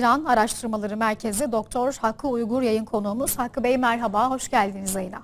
İran Araştırmaları Merkezi Doktor Hakkı Uygur yayın konuğumuz. Hakkı Bey merhaba, hoş geldiniz yayına.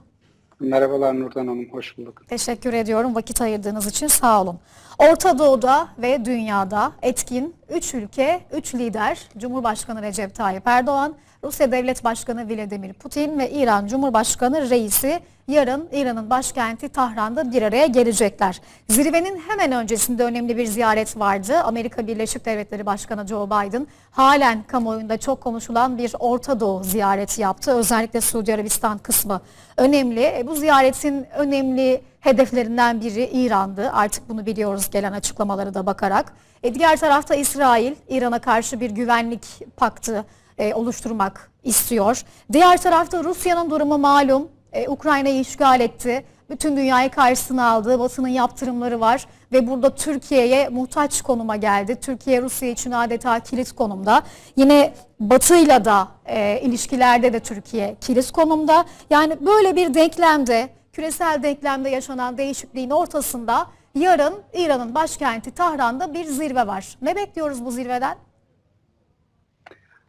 Merhabalar Nurdan Hanım, hoş bulduk. Teşekkür ediyorum vakit ayırdığınız için sağ olun. Orta Doğu'da ve dünyada etkin 3 ülke, 3 lider Cumhurbaşkanı Recep Tayyip Erdoğan, Rusya Devlet Başkanı Vladimir Putin ve İran Cumhurbaşkanı Reisi yarın İran'ın başkenti Tahran'da bir araya gelecekler. Zirvenin hemen öncesinde önemli bir ziyaret vardı. Amerika Birleşik Devletleri Başkanı Joe Biden halen kamuoyunda çok konuşulan bir Orta Doğu ziyareti yaptı. Özellikle Suudi Arabistan kısmı önemli. E, Bu ziyaretin önemli hedeflerinden biri İran'dı. Artık bunu biliyoruz gelen açıklamaları da bakarak. E, diğer tarafta İsrail İran'a karşı bir güvenlik paktı e, oluşturmak istiyor. Diğer tarafta Rusya'nın durumu malum. E, Ukrayna'yı işgal etti. Bütün dünyayı karşısına aldı. Batı'nın yaptırımları var ve burada Türkiye'ye muhtaç konuma geldi. Türkiye Rusya için adeta kilit konumda. Yine Batı'yla da e, ilişkilerde de Türkiye kilit konumda. Yani böyle bir denklemde, küresel denklemde yaşanan değişikliğin ortasında yarın İran'ın başkenti Tahran'da bir zirve var. Ne bekliyoruz bu zirveden?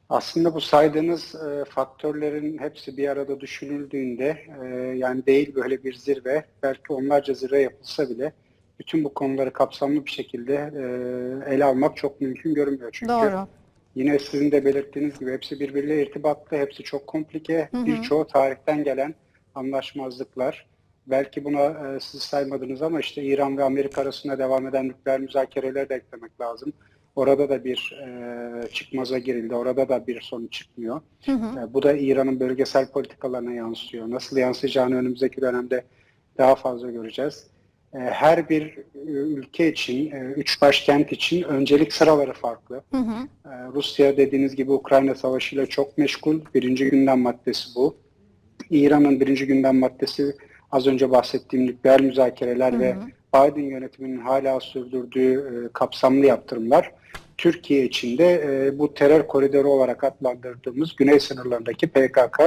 Aslında bu saydığınız e, faktörlerin hepsi bir arada düşünüldüğünde e, yani değil böyle bir zirve, belki onlarca zirve yapılsa bile bütün bu konuları kapsamlı bir şekilde e, ele almak çok mümkün görünmüyor. Çünkü Doğru. yine sizin de belirttiğiniz gibi hepsi birbiriyle irtibatlı, hepsi çok komplike, birçoğu tarihten gelen anlaşmazlıklar. Belki buna e, siz saymadınız ama işte İran ve Amerika arasında devam eden nükleer müzakereleri de eklemek lazım. Orada da bir e, çıkmaza girildi. Orada da bir sonuç çıkmıyor. E, bu da İran'ın bölgesel politikalarına yansıyor. Nasıl yansıyacağını önümüzdeki dönemde daha fazla göreceğiz. E, her bir e, ülke için, e, üç başkent için öncelik sıraları farklı. Hı hı. E, Rusya dediğiniz gibi Ukrayna Savaşı ile çok meşgul. Birinci gündem maddesi bu. İran'ın birinci gündem maddesi az önce bahsettiğim nükleer müzakereler ve Biden yönetiminin hala sürdürdüğü e, kapsamlı yaptırımlar. Türkiye için de e, bu terör koridoru olarak adlandırdığımız güney sınırlarındaki PKK,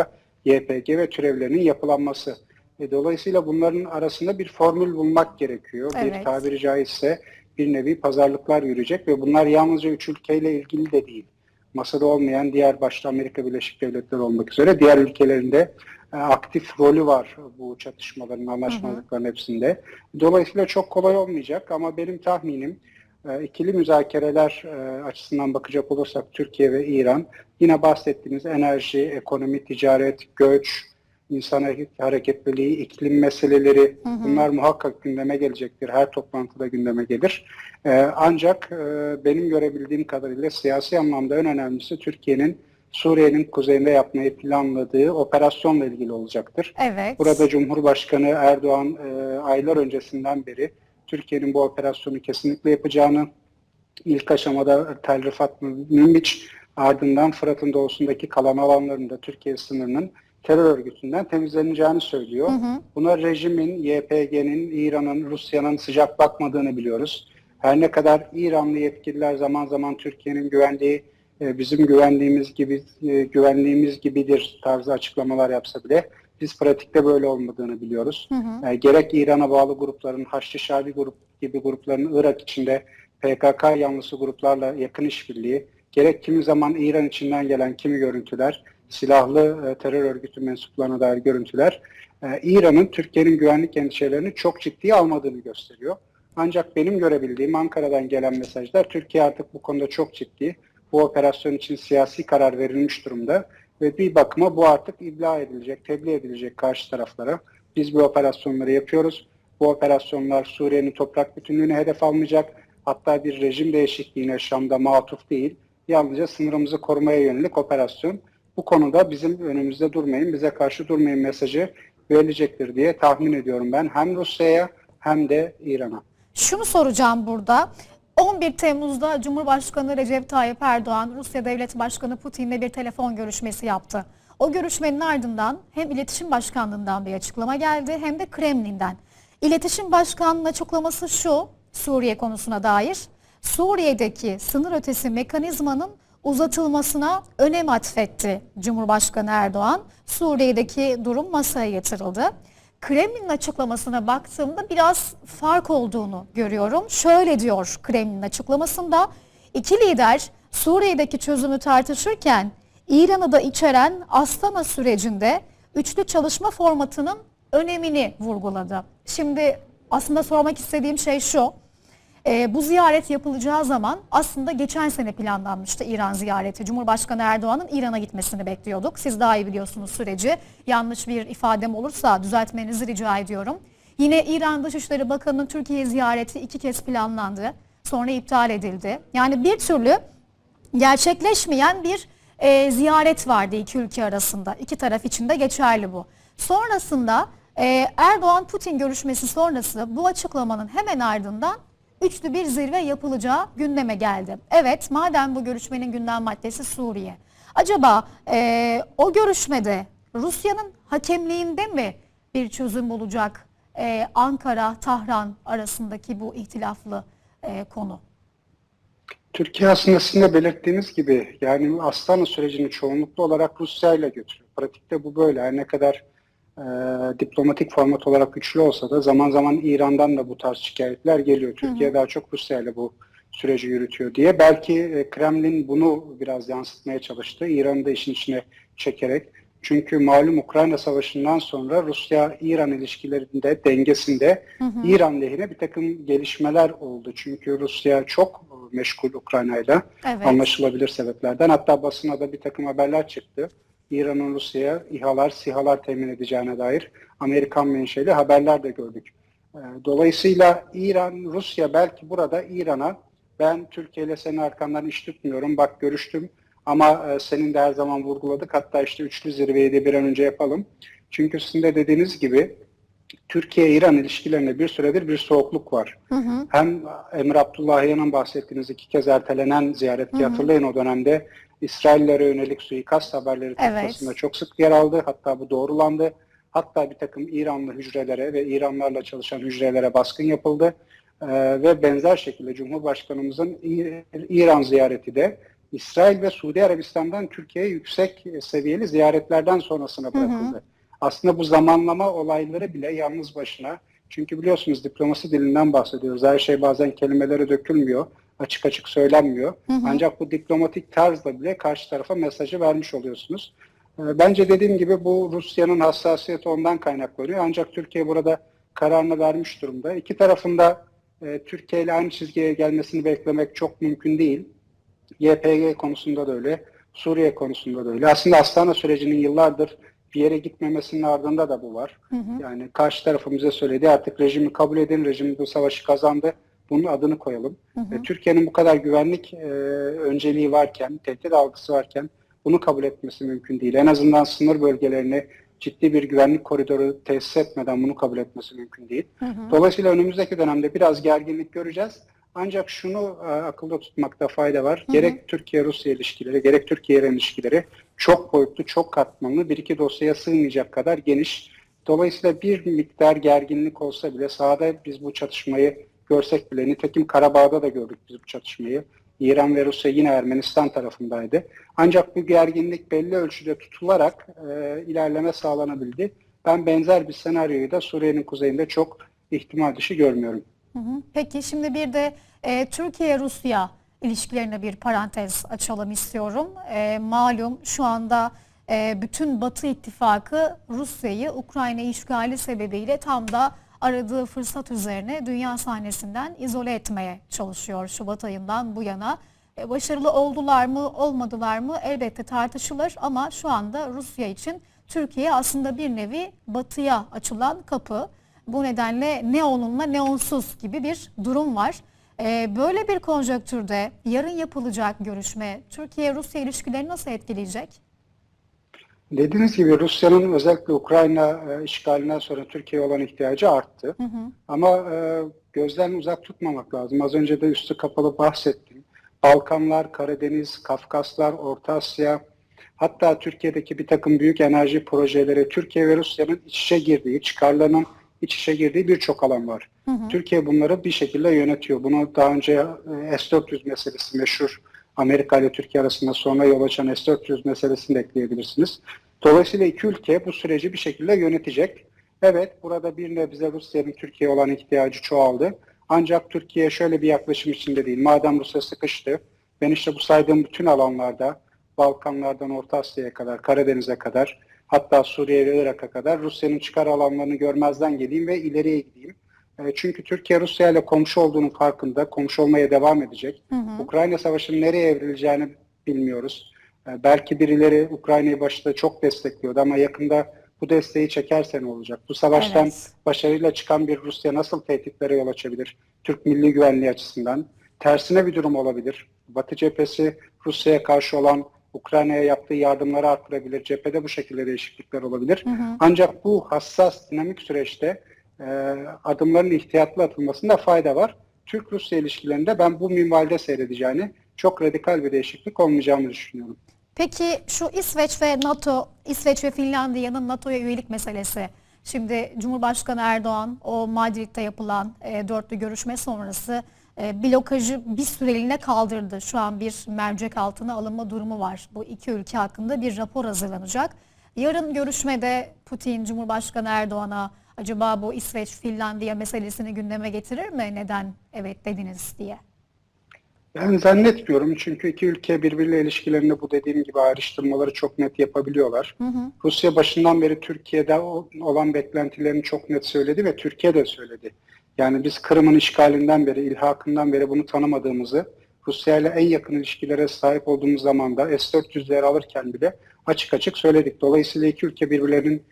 YPG ve türevlerinin yapılanması. E, dolayısıyla bunların arasında bir formül bulmak gerekiyor. Evet. Bir tabiri caizse bir nevi pazarlıklar yürüyecek ve bunlar yalnızca üç ülkeyle ilgili de değil. Masada olmayan diğer başta Amerika Birleşik Devletleri olmak üzere diğer ülkelerinde e, aktif rolü var bu çatışmaların, anlaşmazlıkların hepsinde. Dolayısıyla çok kolay olmayacak ama benim tahminim e, ikili müzakereler e, açısından bakacak olursak Türkiye ve İran yine bahsettiğimiz enerji, ekonomi, ticaret, göç, insan hareketliliği, iklim meseleleri bunlar muhakkak gündeme gelecektir. Her toplantıda gündeme gelir. E, ancak e, benim görebildiğim kadarıyla siyasi anlamda en önemlisi Türkiye'nin Suriye'nin kuzeyinde yapmayı planladığı operasyonla ilgili olacaktır. Evet. Burada Cumhurbaşkanı Erdoğan e, aylar öncesinden beri Türkiye'nin bu operasyonu kesinlikle yapacağını, ilk aşamada Tel Rifat Münbiç, ardından Fırat'ın doğusundaki kalan alanlarında Türkiye sınırının terör örgütünden temizleneceğini söylüyor. Buna rejimin, YPG'nin, İran'ın, Rusya'nın sıcak bakmadığını biliyoruz. Her ne kadar İranlı yetkililer zaman zaman Türkiye'nin güvenliği e, bizim güvenliğimiz gibi e, güvenliğimiz gibidir tarzı açıklamalar yapsa bile biz pratikte böyle olmadığını biliyoruz. E, gerek İran'a bağlı grupların Haçlı Şabi grup gibi grupların Irak içinde PKK yanlısı gruplarla yakın işbirliği, gerek kimi zaman İran içinden gelen kimi görüntüler, silahlı e, terör örgütü mensuplarına dair görüntüler, e, İran'ın Türkiye'nin güvenlik endişelerini çok ciddiye almadığını gösteriyor. Ancak benim görebildiğim Ankara'dan gelen mesajlar Türkiye artık bu konuda çok ciddi. Bu operasyon için siyasi karar verilmiş durumda ve bir bakıma bu artık ibla edilecek, tebliğ edilecek karşı taraflara. Biz bu operasyonları yapıyoruz. Bu operasyonlar Suriye'nin toprak bütünlüğüne hedef almayacak. Hatta bir rejim değişikliğine Şam'da matuf değil. Yalnızca sınırımızı korumaya yönelik operasyon. Bu konuda bizim önümüzde durmayın, bize karşı durmayın mesajı verilecektir diye tahmin ediyorum ben. Hem Rusya'ya hem de İran'a. Şunu soracağım burada. 11 Temmuz'da Cumhurbaşkanı Recep Tayyip Erdoğan, Rusya Devlet Başkanı Putin'le bir telefon görüşmesi yaptı. O görüşmenin ardından hem İletişim Başkanlığı'ndan bir açıklama geldi hem de Kremlin'den. İletişim Başkanlığı'nın açıklaması şu, Suriye konusuna dair. Suriye'deki sınır ötesi mekanizmanın uzatılmasına önem atfetti Cumhurbaşkanı Erdoğan. Suriye'deki durum masaya yatırıldı. Kremlin'in açıklamasına baktığımda biraz fark olduğunu görüyorum. Şöyle diyor Kremlin'in açıklamasında İki lider Suriye'deki çözümü tartışırken İran'ı da içeren Astana sürecinde üçlü çalışma formatının önemini vurguladı. Şimdi aslında sormak istediğim şey şu. Ee, bu ziyaret yapılacağı zaman aslında geçen sene planlanmıştı İran ziyareti. Cumhurbaşkanı Erdoğan'ın İran'a gitmesini bekliyorduk. Siz daha iyi biliyorsunuz süreci. Yanlış bir ifadem olursa düzeltmenizi rica ediyorum. Yine İran Dışişleri Bakanı'nın Türkiye ziyareti iki kez planlandı. Sonra iptal edildi. Yani bir türlü gerçekleşmeyen bir e, ziyaret vardı iki ülke arasında. İki taraf için de geçerli bu. Sonrasında e, Erdoğan-Putin görüşmesi sonrası bu açıklamanın hemen ardından üçlü bir zirve yapılacağı gündeme geldi. Evet madem bu görüşmenin gündem maddesi Suriye. Acaba e, o görüşmede Rusya'nın hakemliğinde mi bir çözüm bulacak e, Ankara-Tahran arasındaki bu ihtilaflı e, konu? Türkiye aslında sizin de belirttiğiniz gibi yani Astana sürecini çoğunluklu olarak Rusya ile götürüyor. Pratikte bu böyle. Her ne kadar e, diplomatik format olarak güçlü olsa da zaman zaman İran'dan da bu tarz şikayetler geliyor. Türkiye daha çok Rusya ile bu süreci yürütüyor diye. Belki e, Kremlin bunu biraz yansıtmaya çalıştı. İran'ı da işin içine çekerek. Çünkü malum Ukrayna Savaşı'ndan sonra Rusya-İran ilişkilerinde, dengesinde İran lehine bir takım gelişmeler oldu. Çünkü Rusya çok meşgul Ukrayna'yla Evet. anlaşılabilir sebeplerden. Hatta basına da bir takım haberler çıktı. İran'ın Rusya'ya İHA'lar, SİHA'lar temin edeceğine dair Amerikan menşeli haberler de gördük. Ee, Dolayısıyla İran, Rusya belki burada İran'a ben Türkiye ile senin arkandan iş tutmuyorum, bak görüştüm ama e, senin de her zaman vurguladık. Hatta işte üçlü zirveyi de bir an önce yapalım. Çünkü sizin de dediğiniz gibi Türkiye-İran ilişkilerinde bir süredir bir soğukluk var. Hı hı. Hem Emir Abdullahiyan'ın bahsettiğiniz iki kez ertelenen ziyaret ki hatırlayın o dönemde İsraillere yönelik suikast haberleri Evet. çok sık yer aldı. Hatta bu doğrulandı. Hatta bir takım İranlı hücrelere ve İranlarla çalışan hücrelere baskın yapıldı. Ee, ve benzer şekilde Cumhurbaşkanımızın İran ziyareti de İsrail ve Suudi Arabistan'dan Türkiye'ye yüksek seviyeli ziyaretlerden sonrasına bırakıldı. Aslında bu zamanlama olayları bile yalnız başına çünkü biliyorsunuz diplomasi dilinden bahsediyoruz. Her şey bazen kelimelere dökülmüyor. Açık açık söylenmiyor. Ancak bu diplomatik tarzla bile karşı tarafa mesajı vermiş oluyorsunuz. Ee, Bence dediğim gibi bu Rusya'nın hassasiyeti ondan kaynaklanıyor. Ancak Türkiye burada kararını vermiş durumda. İki tarafında e, Türkiye ile aynı çizgiye gelmesini beklemek çok mümkün değil. YPG konusunda da öyle, Suriye konusunda da öyle. Aslında Astana sürecinin yıllardır bir yere gitmemesinin ardında da bu var. Yani karşı tarafı bize söyledi artık rejimi kabul edin, rejim bu savaşı kazandı, bunun adını koyalım. E, Türkiye'nin bu kadar güvenlik e, önceliği varken, tehdit algısı varken bunu kabul etmesi mümkün değil. En azından sınır bölgelerini ciddi bir güvenlik koridoru tesis etmeden bunu kabul etmesi mümkün değil. Dolayısıyla önümüzdeki dönemde biraz gerginlik göreceğiz. Ancak şunu e, akılda tutmakta fayda var. Gerek Türkiye-Rusya ilişkileri, gerek Türkiye-İran ilişkileri çok boyutlu, çok katmanlı, bir iki dosyaya sığmayacak kadar geniş. Dolayısıyla bir miktar gerginlik olsa bile sahada biz bu çatışmayı görsek bile, nitekim Karabağ'da da gördük biz bu çatışmayı. İran ve Rusya yine Ermenistan tarafındaydı. Ancak bu gerginlik belli ölçüde tutularak e, ilerleme sağlanabildi. Ben benzer bir senaryoyu da Suriye'nin kuzeyinde çok ihtimal dışı görmüyorum. Peki şimdi bir de e, Türkiye-Rusya ilişkilerine bir parantez açalım istiyorum. E, malum şu anda e, bütün Batı ittifakı Rusya'yı Ukrayna işgali sebebiyle tam da aradığı fırsat üzerine dünya sahnesinden izole etmeye çalışıyor Şubat ayından bu yana. E, başarılı oldular mı olmadılar mı elbette tartışılır ama şu anda Rusya için Türkiye aslında bir nevi batıya açılan kapı. Bu nedenle ne onunla ne onsuz gibi bir durum var. Ee, böyle bir konjonktürde yarın yapılacak görüşme Türkiye-Rusya ilişkileri nasıl etkileyecek? Dediğiniz gibi Rusya'nın özellikle Ukrayna e, işgalinden sonra Türkiye'ye olan ihtiyacı arttı. Ama e, gözden uzak tutmamak lazım. Az önce de üstü kapalı bahsettim. Balkanlar, Karadeniz, Kafkaslar, Orta Asya, hatta Türkiye'deki bir takım büyük enerji projeleri Türkiye ve Rusya'nın iç içe girdiği, çıkarlarının iç içe girdiği birçok alan var. Türkiye bunları bir şekilde yönetiyor. Bunu daha önce e, S-400 meselesi meşhur Amerika ile Türkiye arasında sonra yol açan S-400 meselesini de ekleyebilirsiniz. Dolayısıyla iki ülke bu süreci bir şekilde yönetecek. Evet burada bir nebze Rusya'nın Türkiye'ye olan ihtiyacı çoğaldı. Ancak Türkiye şöyle bir yaklaşım içinde değil. Madem Rusya sıkıştı, Ben işte bu saydığım bütün alanlarda Balkanlardan Orta Asya'ya kadar, Karadeniz'e kadar hatta Suriye ve Irak'a kadar Rusya'nın çıkar alanlarını görmezden geleyim ve ileriye gideyim. E, Çünkü Türkiye Rusya ile komşu olduğunun farkında, komşu olmaya devam edecek. Hı hı. Ukrayna Savaşı'nın nereye evrileceğini bilmiyoruz. E, Belki birileri Ukrayna'yı başta çok destekliyordu ama yakında bu desteği çekerse ne olacak? Bu savaştan Evet. başarıyla çıkan bir Rusya nasıl tehditlere yol açabilir? Türk milli güvenliği açısından. Tersine bir durum olabilir. Batı cephesi Rusya'ya karşı olan Ukrayna'ya yaptığı yardımları arttırabilir. Cephede bu şekilde değişiklikler olabilir. Hı hı. Ancak bu hassas dinamik süreçte e, adımların ihtiyatlı atılmasında fayda var. Türk-Rusya ilişkilerinde ben bu minvalde seyredeceğini, çok radikal bir değişiklik olmayacağını düşünüyorum. Peki şu İsveç ve NATO, İsveç ve Finlandiya'nın NATO'ya üyelik meselesi. Şimdi Cumhurbaşkanı Erdoğan o Madrid'de yapılan e, dörtlü görüşme sonrası e, blokajı bir süreliğine kaldırdı. Şu an bir mercek altına alınma durumu var. Bu iki ülke hakkında bir rapor hazırlanacak. Yarın görüşmede Putin Cumhurbaşkanı Erdoğan'a acaba bu İsveç-Finlandiya meselesini gündeme getirir mi? Neden evet dediniz diye. Yani zannetmiyorum çünkü iki ülke birbiriyle ilişkilerinde bu dediğim gibi ayrıştırmaları çok net yapabiliyorlar. Hı hı. Rusya başından beri Türkiye'de olan beklentilerini çok net söyledi ve Türkiye de söyledi. Yani biz Kırım'ın işgalinden beri, ilhakından beri bunu tanımadığımızı, Rusya ile en yakın ilişkilere sahip olduğumuz zaman da S-400'leri alırken bile açık açık söyledik. Dolayısıyla iki ülke birbirlerinin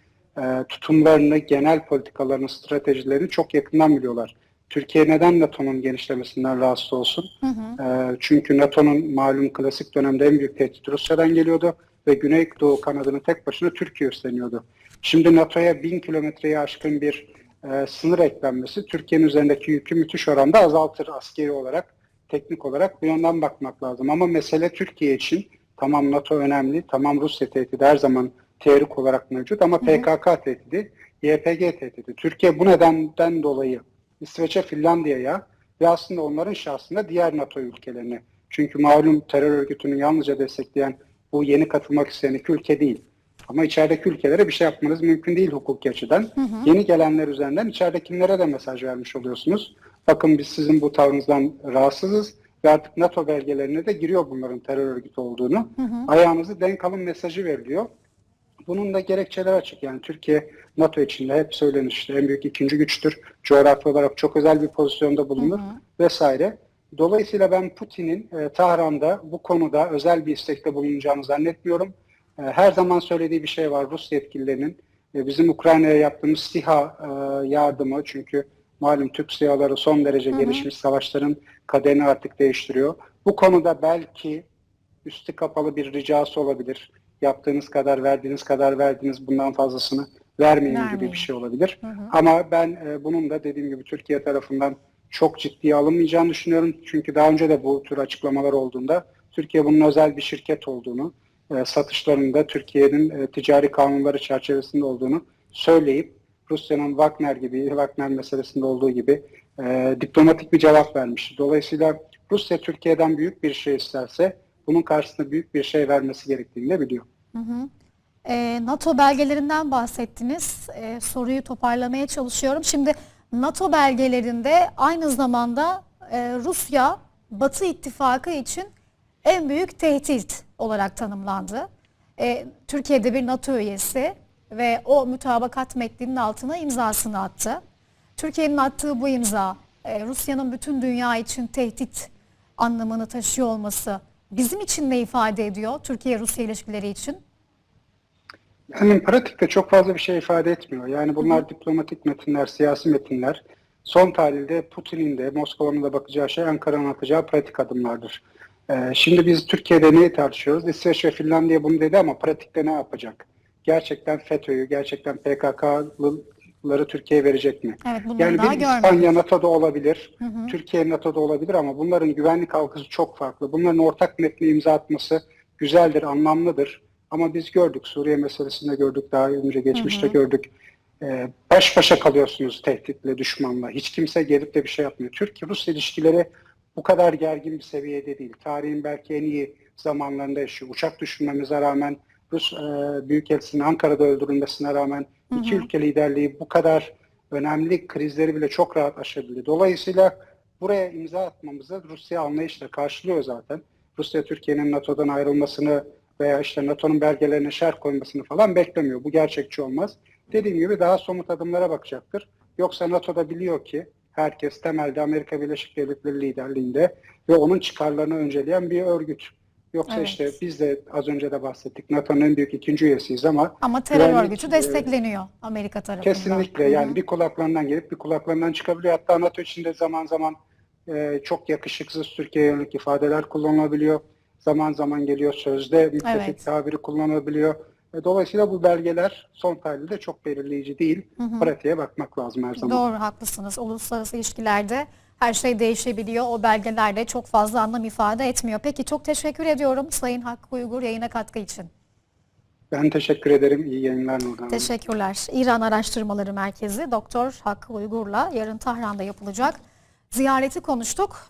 e, tutumlarını, genel politikalarını, stratejilerini çok yakından biliyorlar. Türkiye neden NATO'nun genişlemesinden rahatsız olsun? Hı hı. Ee, Çünkü NATO'nun malum klasik dönemde en büyük tehdit Rusya'dan geliyordu ve Güneydoğu kanadını tek başına Türkiye üstleniyordu. Şimdi NATO'ya bin kilometreyi aşkın bir e, sınır eklenmesi Türkiye'nin üzerindeki yükü müthiş oranda azaltır askeri olarak, teknik olarak bu yönden bakmak lazım. Ama mesele Türkiye için tamam NATO önemli, tamam Rusya tehdidi her zaman teorik olarak mevcut ama PKK tehdidi, YPG tehdidi. Türkiye bu nedenden dolayı İsveç'e, Finlandiya'ya ve aslında onların şahsında diğer NATO ülkelerine. Çünkü malum terör örgütünü yalnızca destekleyen bu yeni katılmak isteyen iki ülke değil. Ama içerideki ülkelere bir şey yapmanız mümkün değil hukuki açıdan. Yeni gelenler üzerinden içeridekilere de mesaj vermiş oluyorsunuz. Bakın biz sizin bu tavrınızdan rahatsızız ve artık NATO belgelerine de giriyor bunların terör örgütü olduğunu. Ayağınızı denk alın mesajı veriliyor. Bunun da gerekçeleri açık. Yani Türkiye NATO içinde hep söylenir işte en büyük ikinci güçtür. Coğrafi olarak çok özel bir pozisyonda bulunur vesaire. Dolayısıyla ben Putin'in e, Tahran'da bu konuda özel bir istekte bulunacağını zannetmiyorum. E, her zaman söylediği bir şey var Rus yetkililerinin. E, bizim Ukrayna'ya yaptığımız SİHA e, yardımı çünkü malum Türk SİHA'ları son derece gelişmiş savaşların kaderini artık değiştiriyor. Bu konuda belki üstü kapalı bir ricası olabilir. Yaptığınız kadar, verdiğiniz kadar verdiniz, bundan fazlasını vermeyin, gibi Vermeyin. bir şey olabilir. Hı hı. Ama ben e, bunun da dediğim gibi Türkiye tarafından çok ciddiye alınmayacağını düşünüyorum. Çünkü daha önce de bu tür açıklamalar olduğunda Türkiye bunun özel bir şirket olduğunu, e, satışlarında Türkiye'nin e, ticari kanunları çerçevesinde olduğunu söyleyip Rusya'nın Wagner gibi, Wagner meselesinde olduğu gibi e, diplomatik bir cevap vermiş. Dolayısıyla Rusya Türkiye'den büyük bir şey isterse bunun karşısında büyük bir şey vermesi gerektiğini de biliyor. Hı hı. Ee, NATO belgelerinden bahsettiniz. Ee, soruyu toparlamaya çalışıyorum. Şimdi NATO belgelerinde aynı zamanda e, Rusya Batı ittifakı için en büyük tehdit olarak tanımlandı. Ee, Türkiye'de bir NATO üyesi ve o mütabakat metninin altına imzasını attı. Türkiye'nin attığı bu imza e, Rusya'nın bütün dünya için tehdit anlamını taşıyor olması bizim için ne ifade ediyor Türkiye-Rusya ilişkileri için? Yani pratikte çok fazla bir şey ifade etmiyor. Yani bunlar diplomatik metinler, siyasi metinler. Son tahlilde Putin'in de Moskova'nın da bakacağı şey Ankara'nın atacağı pratik adımlardır. Ee, şimdi biz Türkiye'de neyi tartışıyoruz? İsveç ve Finlandiya bunu dedi ama pratikte ne yapacak? Gerçekten FETÖ'yü, gerçekten PKK'lıları Türkiye'ye verecek mi? Evet Yani daha bir görmedik. İspanya NATO'da olabilir, Türkiye NATO'da olabilir ama bunların güvenlik algısı çok farklı. Bunların ortak metni imza atması güzeldir, anlamlıdır. Ama biz gördük, Suriye meselesinde gördük, daha önce geçmişte gördük. Ee, baş başa kalıyorsunuz tehditle, düşmanla. Hiç kimse gelip de bir şey yapmıyor. Türkiye-Rus ilişkileri bu kadar gergin bir seviyede değil. Tarihin belki en iyi zamanlarında yaşıyor. Uçak düşürmemize rağmen, Rus e, Büyükelçisi'nin Ankara'da öldürülmesine rağmen iki ülke liderliği bu kadar önemli krizleri bile çok rahat aşabildi. Dolayısıyla buraya imza atmamızı Rusya anlayışla karşılıyor zaten. Rusya Türkiye'nin NATO'dan ayrılmasını veya işte NATO'nun belgelerine şerh koymasını falan beklemiyor. Bu gerçekçi olmaz. Dediğim gibi daha somut adımlara bakacaktır. Yoksa NATO'da biliyor ki herkes temelde Amerika Birleşik Devletleri liderliğinde ve onun çıkarlarını önceleyen bir örgüt. Yoksa Evet. işte biz de az önce de bahsettik NATO'nun en büyük ikinci üyesiyiz ama Ama terör güvenlik, örgütü e, destekleniyor Amerika tarafından. Kesinlikle Hı hı. yani bir kulaklarından gelip bir kulaklarından çıkabiliyor. Hatta NATO içinde zaman zaman e, çok yakışıksız Türkiye'ye yönelik ifadeler kullanılabiliyor. Zaman zaman geliyor sözde müttefik Evet. tabiri kullanılabiliyor. E, dolayısıyla bu belgeler son tahlilde çok belirleyici değil. Pratiğe bakmak lazım her zaman. Doğru haklısınız. Uluslararası ilişkilerde her şey değişebiliyor. O belgelerle çok fazla anlam ifade etmiyor. Peki çok teşekkür ediyorum Sayın Hakkı Uygur yayına katkı için. Ben teşekkür ederim. İyi yayınlar Nurdan. Teşekkürler. İran Araştırmaları Merkezi Doktor Hakkı Uygur'la yarın Tahran'da yapılacak ziyareti konuştuk.